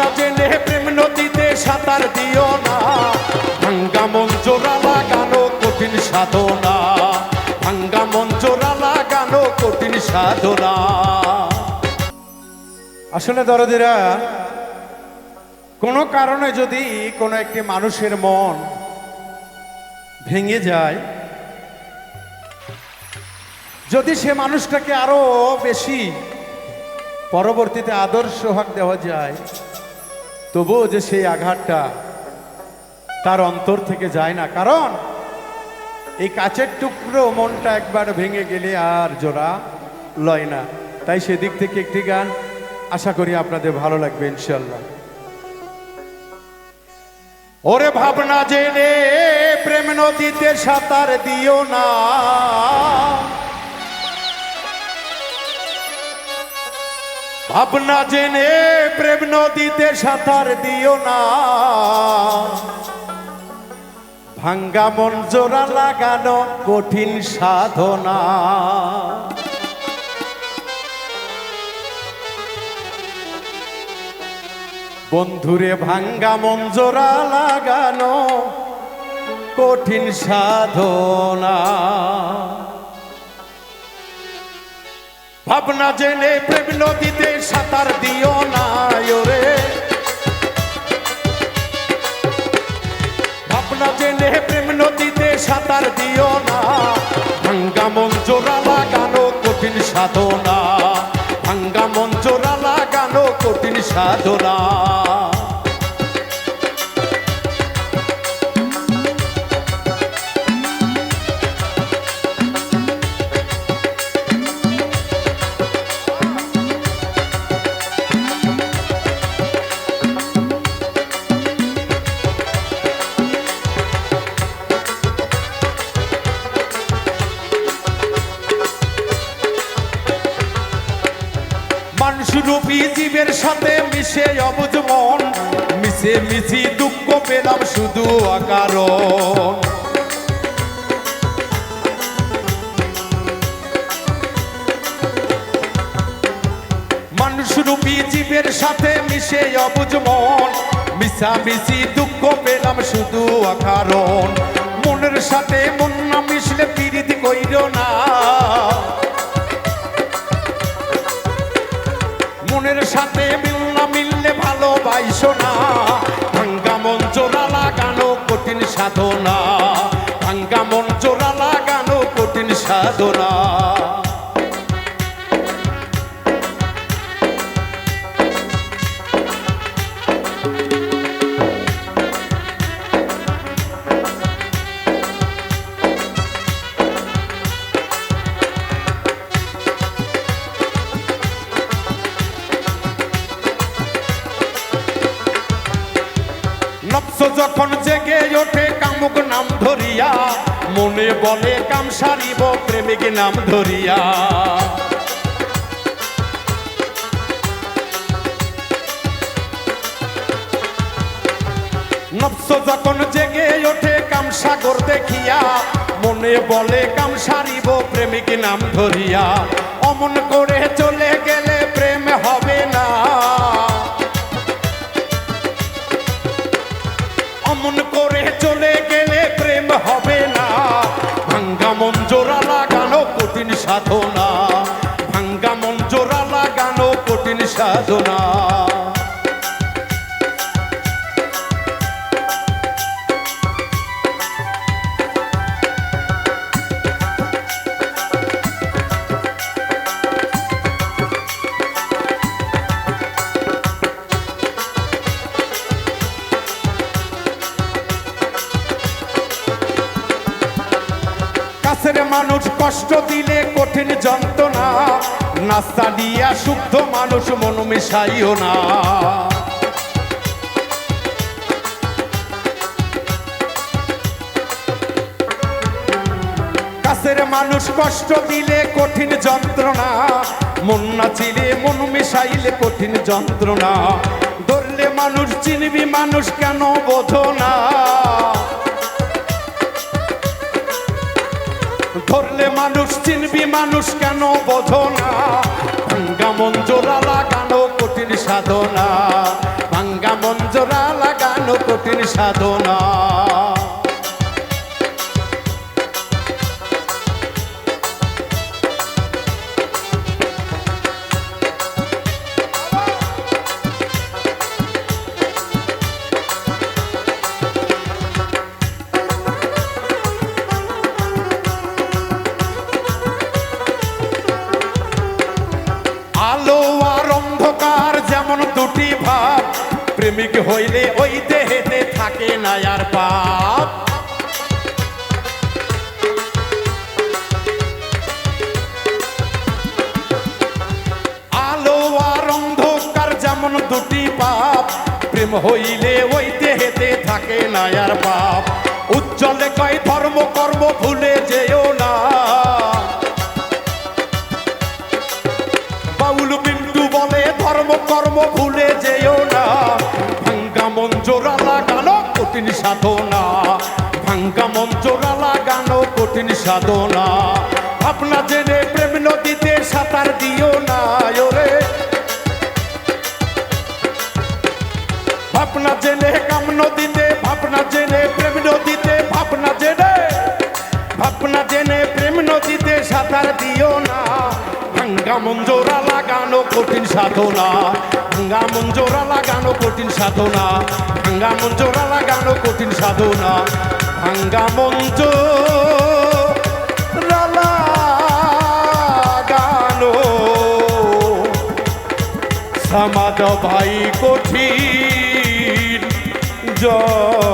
ভাবনা জেনে প্রেম নদীতে সাঁতার দিও না। ভাঙ্গা জোড়া লাগানো কঠিন সাধনা। ভাঙ্গা জোড়া লাগানো কঠিন সাধনা। আসলে দরদিরা, কোনো কারণে যদি কোনো একটি মানুষের মন ভেঙে যায়, যদি সে মানুষটাকে আরও বেশি পরবর্তীতে আদর্শ হক দেওয়া যায় তবুও যে সেই আঘাতটা তার অন্তর থেকে যায় না। কারণ এই কাচের টুকরো মনটা একবার ভেঙে গেলে আর জোড়া লয় না। তাই সেদিক থেকে একটি গান আশা করি আপনাদের ভালো লাগবে ইনশাল্লাহ ওরে ভাবনা জেনে প্রেম নদীতে সাঁতার দিও না। ভাবনা জেনে প্রেম নদীতে সাঁতার দিও না। ভাঙ্গা মন জোড়া লাগানো কঠিন সাধনা। বন্ধুরে, ভাঙ্গা মন জোড়া লাগানো কঠিন সাধনা। ভাবনা জেনে প্রেম নদীতে সাঁতার দিও না ওরে ভাবনা জেনে প্রেম নদীতে সাঁতার দিও না, ভাঙ্গা জোড়া লাগানো কঠিন সাধনা। ভাঙ্গা জোড়া লাগানো কঠিন সাধনা। রূপী জীবের সাথে মিশে অবুজ মন। মিশে মিশি দুঃখ পেলাম শুধু রূপী জীবের সাথে মিশে অবুজ মন। মিশা মিশি দুঃখ পেলাম শুধু অকারণ। মনের সাথে মন না মিশলে পিরিতি কইর না। মন জোড়া লাগানো কঠিন সাধনা ভাঙ্গা মন জোড়া লাগানো কঠিন সাধনা। যখন জেগে ওঠে কামুক নাম ধরিয়া, মনে বলে কাম সারিব প্রেমিক নাম ধরিয়া। নফস যখন জেগে ওঠে কাম সাগর দেখিয়া, মনে বলে কাম সারিব প্রেমিক নাম ধরিয়া। অমন করে চলে গেলে জোড়া লাগানো কঠিন সাধনা। ভাঙ্গা মন জোড়া লাগানো কঠিন সাধনা। কাছের মানুষ কষ্ট দিলে কঠিন যন্ত্রণা। নাস্তা দিয়া শুদ্ধ মানুষ মন মিশাইও না। মানুষ কষ্ট দিলে কঠিন যন্ত্রণা। মন নাচিলে মন মিশাইলে কঠিন যন্ত্রণা। ধরলে মানুষ, চিনবি মানুষ কেন বোধ না। ধরলে মানুষ, চিনবি মানুষ কেন বোঝো না? ভাঙ্গা জোড়া লাগানো কঠিন সাধনা। ভাঙ্গা মঞ্জোরা লাগানো কঠিন সাধনা। প্রেমিক হইলে ওই দেহেতে থাকে না আর পাপ। আলো আর অন্ধকার যেমন দুটি পাপ, প্রেম হইলে ওই দেহেতে থাকে না আর পাপ। উজ্জ্বলে কয় ধর্ম কর্ম ভুলে যেও না ভাঙ্গা মঞ্জোরা লাগানো কঠিন সাধনা। ভাঙ্গা মঞ্জোরা লাগানো কঠিন সাধনা। ভাবনা জেনে প্রেম নদীতে সাঁতার দিও না, ওরে। ভাবনা জেনে কাম নদীতে, ভাবনা জেনে প্রেম নদীতে, ভাবনা জেনে। ভাবনা জেনে প্রেম নদীতে সাঁতার দিও না ভাঙ্গা মঞ্জোরা লাগানো কঠিন সাধনা ভাঙ্গা মঞ্জোরা লাগানো কঠিন সাধনা ভাঙ্গা মঞ্জোরা লাগানো কঠিন সাধনা, ভাঙ্গা মঞ্জ লাগানো। ভাই কঠিন যন্ত্রণা